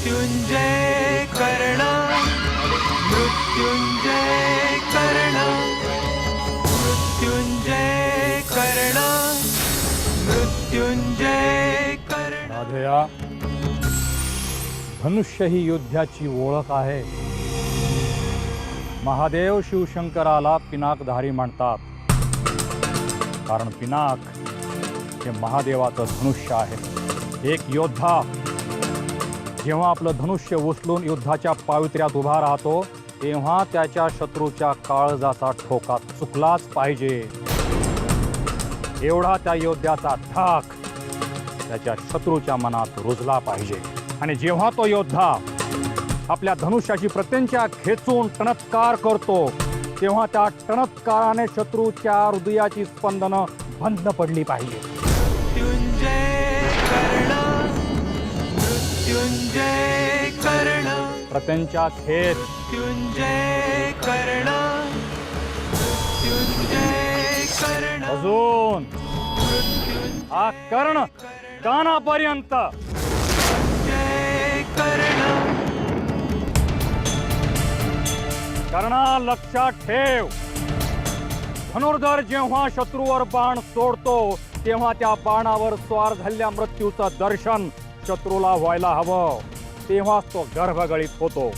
मृत्युंजय कर्ण। कर्ण। कर्ण। कर्ण। राधया धनुष्य ही युद्धाची ओळख आहे। महादेव शिवशंकराला पिनाकधारी म्हणतात। कारण पिनाक हे महादेवाचं धनुष्य आहे। एक योद्धा जेव्हा आपलं धनुष्य उचलून युद्धाच्या पावित्र्यात उभा राहतो तेव्हा त्याच्या शत्रूच्या काळजाचा ठोका चुकलाच पाहिजे. एवढा त्या योद्ध्याचा धाक त्याच्या शत्रूच्या मनात रुजला पाहिजे. आणि जेव्हा तो योद्धा आपल्या धनुष्याची प्रत्यंच्या खेचून टणत्कार करतो तेव्हा त्या टणत्काराने शत्रूच्या हृदयाची स्पंदनं बंद पडली पाहिजे. मृत्युंजय कर्ण. प्रत्यंच्या खेच मृत्युंजय कर्ण. मृत्युंजय कर्ण. अजून. हा कर्ण कानापर्यंत कर्ण. कर्णा लक्षात ठेव. धनुर्धर जेव्हा शत्रूवर बाण सोडतो तेव्हा त्या बाणावर स्वार झालेल्या मृत्यूचं दर्शन शत्रूला व्हायला हवं तेव्हाच तो गर्भगळीत होतो.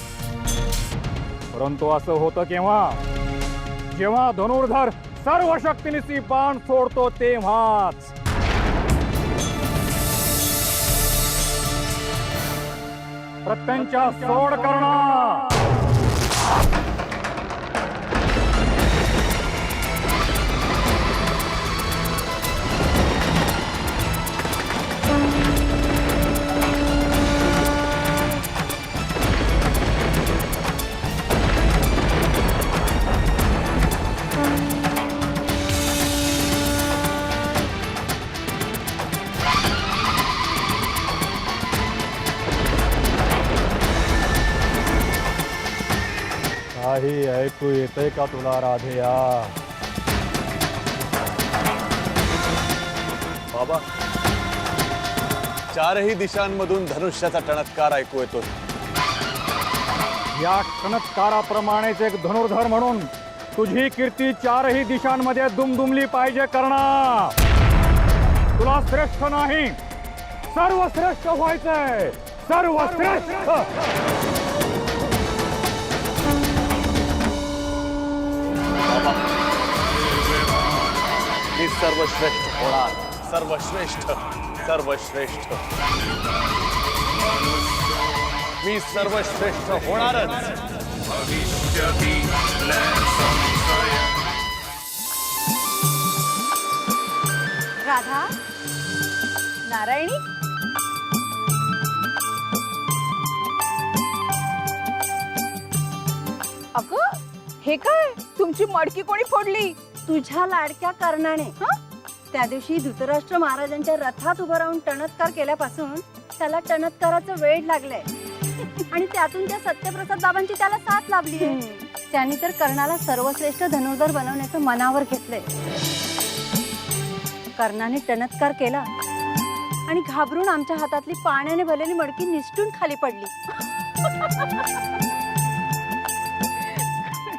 परंतु असं होतं केव्हा? जेव्हा धनुर्धर सर्व शक्तीनिशी बाण सोडतो तेव्हाच. प्रत्यंच्या सोड करणं काही ऐकू येतंय का तुला राधेया? बाबा चारही दिशांमधून धनुष्याचा टणत्कार ऐकू येतो. या टणत्काराप्रमाणेच एक धनुर्धर म्हणून तुझी कीर्ती चारही दिशांमध्ये दुमदुमली पाहिजे करणा तुला श्रेष्ठ नाही सर्वश्रेष्ठ व्हायचंय. सर्वश्रेष्ठ! सर्वश्रेष्ठ होणार. सर्वश्रेष्ठ सर्वश्रेष्ठ. मी सर्वश्रेष्ठ होणारच. राधा? नारायणी? अगं हे काय? तुमची मडकी कोणी फोडली? तुझ्या लाडक्या कर्णाने? त्या दिवशी धृतराष्ट्र महाराजांच्या रथात उभं राहून टणत्कार केल्यापासून त्याला टणत्काराचं वेळ लागलंय. आणि त्यातून त्या सत्यप्रसाद बाबांची त्याला साथ लाभली त्यांनी तर कर्णाला सर्वश्रेष्ठ धनुर्धर बनवण्याचं मनावर घेतलंय. कर्णाने टणत्कार केला आणि घाबरून आमच्या हातातली पाण्याने भरलेली मडकी निसटून खाली पडली.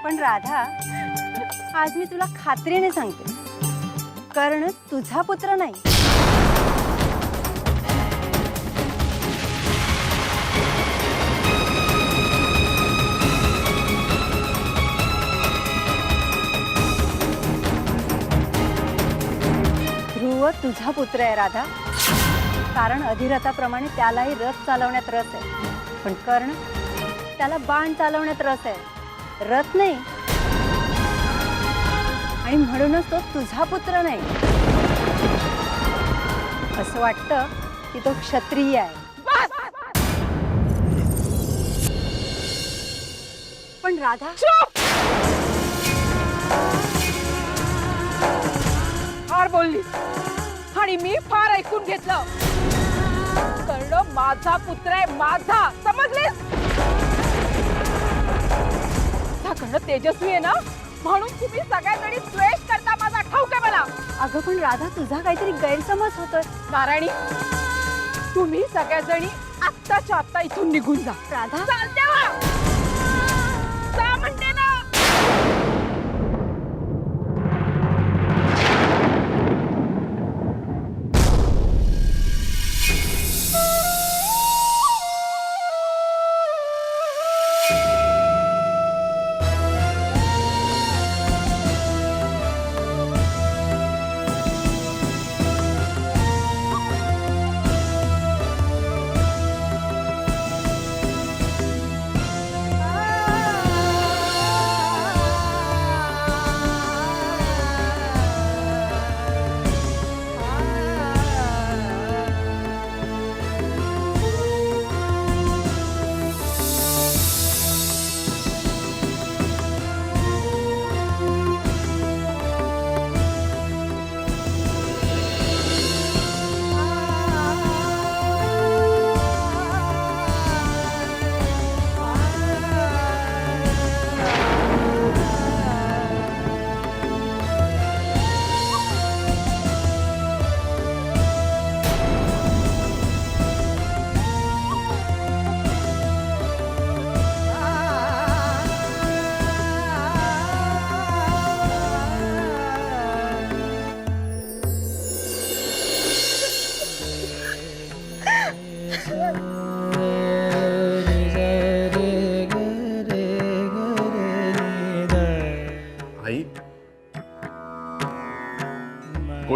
पण राधा आज मी तुला खात्रीने सांगते? कर्ण तुझा पुत्र नाही. ध्रुव तुझा पुत्र आहे राधा. कारण अधिरथाप्रमाणे त्यालाही रथ चालवण्यात रस आहे. पण कर्ण त्याला बाण चालवण्यात रस आहे. रथ नाही आणि म्हणूनच तो तुझा पुत्र नाही. असं वाटतं की तो क्षत्रिय आहे. पण राधा? फार बोलली. आणि मी फार ऐकून घेतलं. कर्ण माझा पुत्र आहे माझा. समजलेस? हा कर्ण तेजस्वी आहे ना? म्हणून तुम्ही सगळ्याजणी द्वेष करता माझा ठाऊक आहे मला. अगं पण राधा तुझा काहीतरी गैरसमज होतोय. नारायणी तुम्ही सगळ्याजणी आत्ताच्या आत्ता इथून निघून जा. राधा? चालते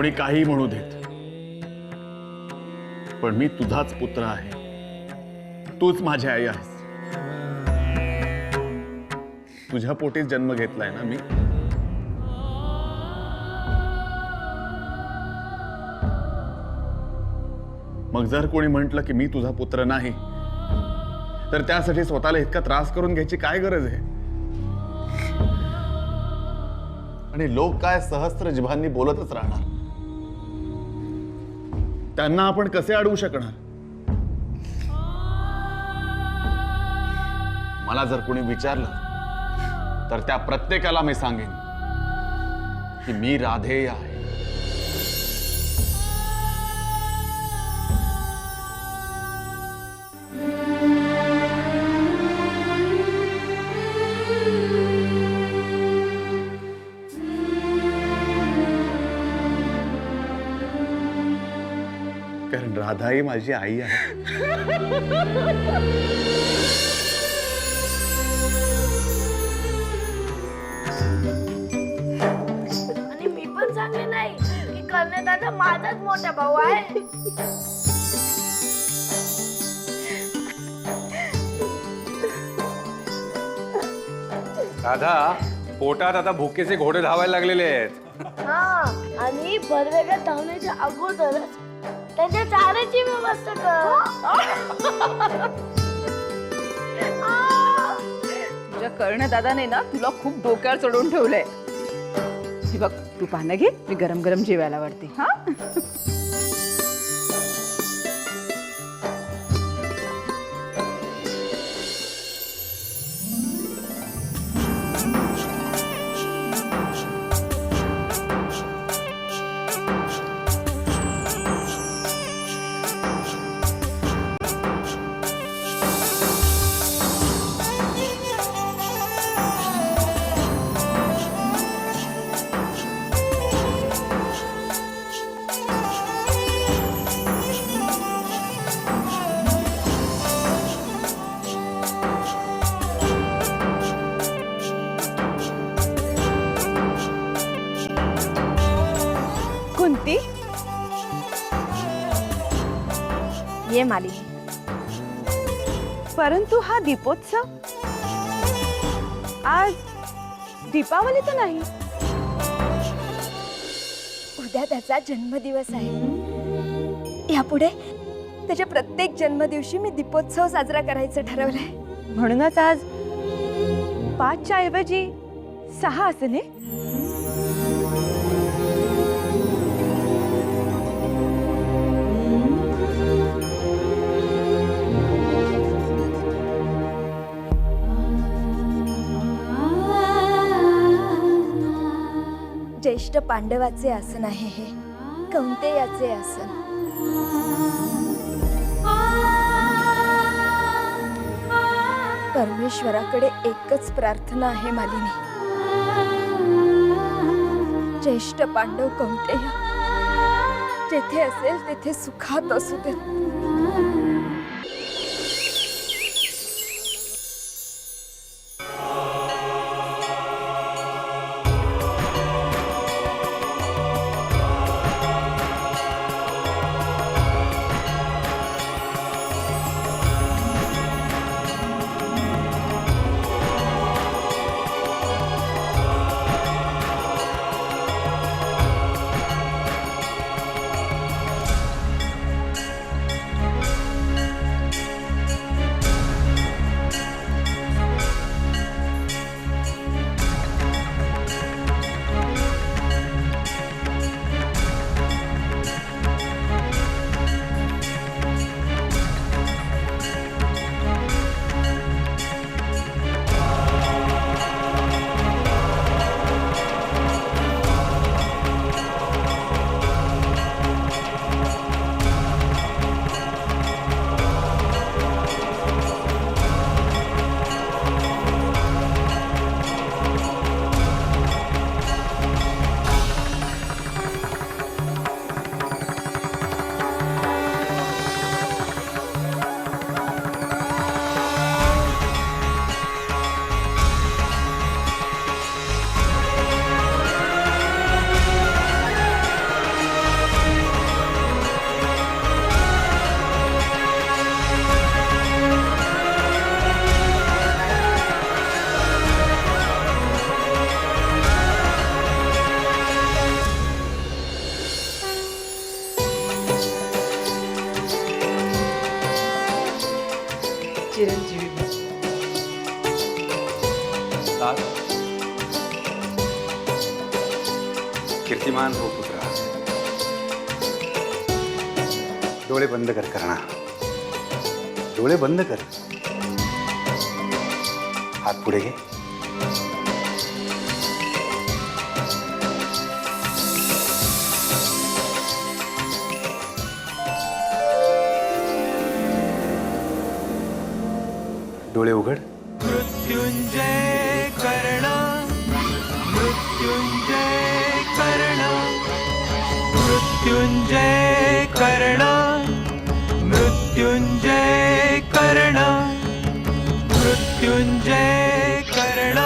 कोणी काही म्हणू देत. पण मी तुझाच पुत्र आहे. तूच माझी आई आहेस. तुझ्या पोटीच जन्म घेतलाय ना मी? मग जर कोणी म्हटलं की मी तुझा पुत्र नाही तर त्यासाठी स्वतःला इतका त्रास करून घ्यायची काय गरज आहे? आणि लोक काय सहस्त्र जिभांनी बोलतच राहणार? त्यांना आपण कसे अडवू शकणार? मला जर कोणी विचारलं तर त्या प्रत्येकाला मी सांगेन की मी राधेय आहे. कारण राधा ही माझी आई आहे. आणि मी पण सांगले नाही. की करणे दादा माझाच मोठा भाऊ आहे. राधा पोटात आता भुकेचे घोडे धावायला लागलेले आहेत. हा आणि भरवेगळ्या धावण्याच्या अगोदरच त्यांच्या चाऱ्याची व्यवस्था कर तुझ्या कर्ण दादाने ना तुला खूप डोक्यावर चढवून ठेवलंय. बघ तू पानं घे मी गरम गरम जेवायला आवडते हा? ये मालिनी. परंतु हा दीपोत्सव? आज दीपावली तर नाही. उद्या त्याचा जन्मदिवस आहे. यापुढे त्याच्या प्रत्येक जन्मदिवशी मी दीपोत्सव साजरा करायचं ठरवलंय. म्हणूनच आज पाचच्या ऐवजी सहा असले श्रेष्ठ पांडवाचे आसन आहे हे. कौंतेयाचे आसन. परमेश्वराकडे एकच प्रार्थना आहे मालिनी. ज्येष्ठ पांडव कौंतेया जेथे असेल तेथे सुखात असू दे बंद कर करणा डोळे बंद कर. हात पुढे घे. डोळे उघड. मृत्युंजय कर्ण. मृत्युंजय कर्ण. मृत्युंजय कर्ण. मृत्युंजय कर्ण मृत्युंजय कर्ण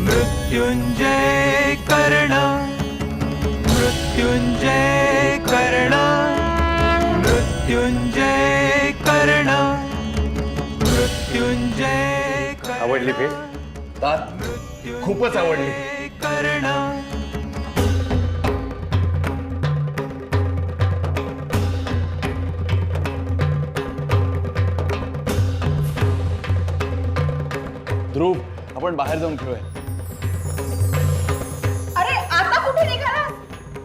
मृत्युंजय कर्ण मृत्युंजय कर्ण मृत्युंजय कर्ण मृत्युंजय आवडली भेट खूपच आवडली. कर्ण. आपण बाहेर जाऊन खेळूया. अरे आता कुठे निघाला?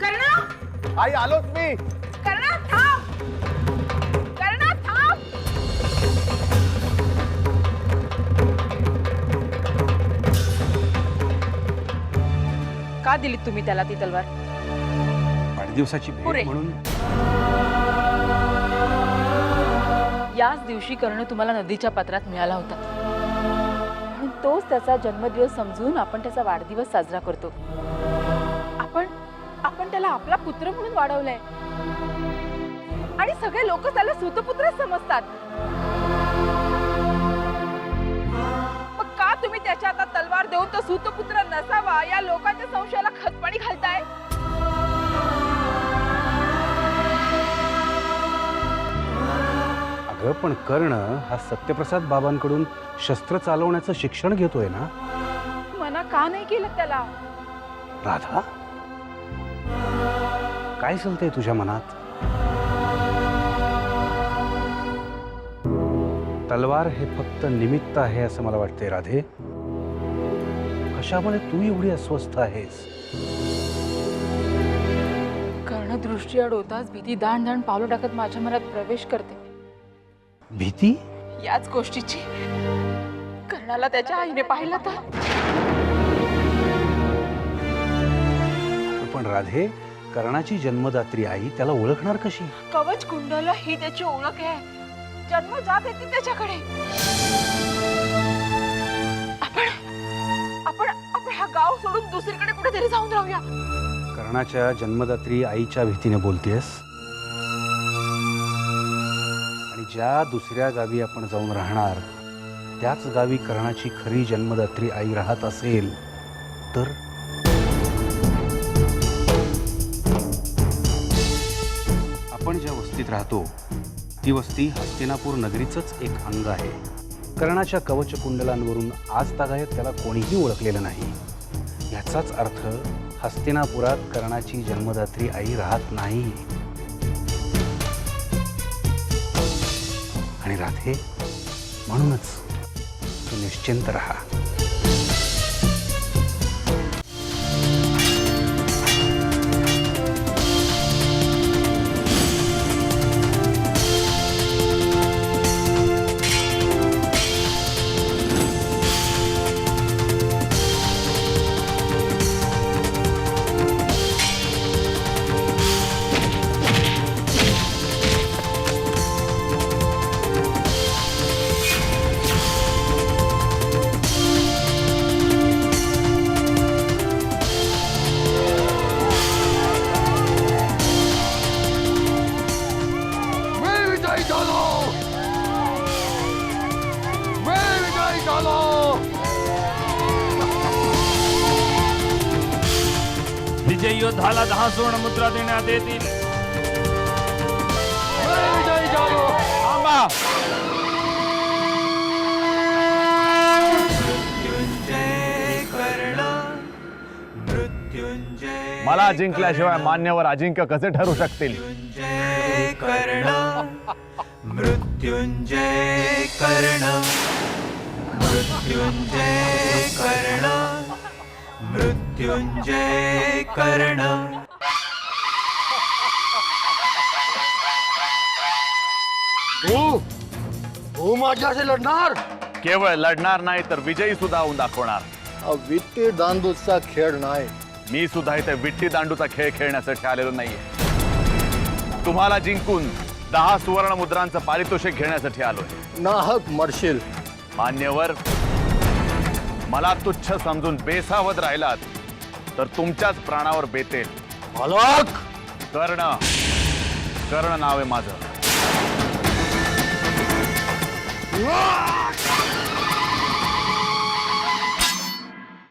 करणा? आई आलोच मी. करणा थांब. करणा थांब. का दिलीत तुम्ही त्याला ती तलवार? वाढदिवसाची पुरे. भेट म्हणून. याच दिवशी कर्ण तुम्हाला नदीच्या पात्रात मिळाला होता. तोच त्याचा जन्मदिवस समजून आपण त्याचा वाढदिवस साजरा करतो. आपण आपण त्याला आपला पुत्र म्हणून वाढवलाय. आणि सगळे लोक त्याला सुतपुत्रच समजतात. मग का तुम्ही त्याच्या आता तलवार देऊन तो सुतपुत्र नसावा? या लोकांच्या संशयाला खतपाणी घालताय? अगं पण कर्ण हा सत्यप्रसाद बाबांकडून शस्त्र चालवण्याचं शिक्षण घेतोय ना? मना का नाही केलं त्याला? राधा? काय चालतंय तुझ्या मनात? तलवार हे फक्त निमित्त आहे असं मला वाटतंय राधे. कशामुळे तू एवढी अस्वस्थ आहेस? कर्णदृष्टी अडवताच भीती दाण दाण पावलं टाकत माझ्या मनात प्रवेश करते. भीती? याच गोष्टीची. कर्णाला त्याच्या आईने पाहिलं तर? पण राधे कर्णाची जन्मदात्री आई त्याला ओळखणार कशी? कवच कुंडल ही त्याची ओळख आहे. जन्म जात येते त्याच्याकडे. आपण आपण हा गाव सोडून दुसरीकडे कुठेतरी जाऊन राहूया. कर्णाच्या जन्मदात्री आईच्या भीतीने बोलतेस आणि ज्या दुसऱ्या गावी आपण जाऊन राहणार त्याच गावी कर्णाची खरी जन्मदात्री आई राहत असेल तर? आपण ज्या वस्तीत राहतो ती वस्ती हस्तिनापूर नगरीचंच एक अंग आहे. कर्णाच्या कवच कुंडलांवरून आज तागायत त्याला कोणीही ओळखलेलं नाही. याचाच अर्थ हस्तिनापुरात कर्णाची जन्मदात्री आई राहत नाही. आणि राधे म्हणूनच तू निश्चिंत राहा. मुद्रा देण्यात येतील. मला जिंकल्याशिवाय मान्यवर अजिंक्य कसे ठरू शकतील? मृत्युंजय कर्ण. मृत्युंजय कर्ण. मृत्युंजय कर्ण. कर्ण तू माझ्याशी लढणार? केवळ लढणार नाही तर विजयी सुद्धा होऊन दाखवणार. हा विट्टी दांडूचा खेळ नाही. मी सुद्धा इथे विट्टी दांडूचा खेळ खेळण्यासाठी आलेलो नाहीये. तुम्हाला जिंकून दहा सुवर्ण मुद्रांचं पारितोषिक घेण्यासाठी आलोय. नाहक मरशील. मान्यवर मला तुच्छ समजून बेसावध राहिलात तर तुमच्याच प्राणावर बेतेल. मालक कर्ण. कर्ण नाव आहे माझं. Ah!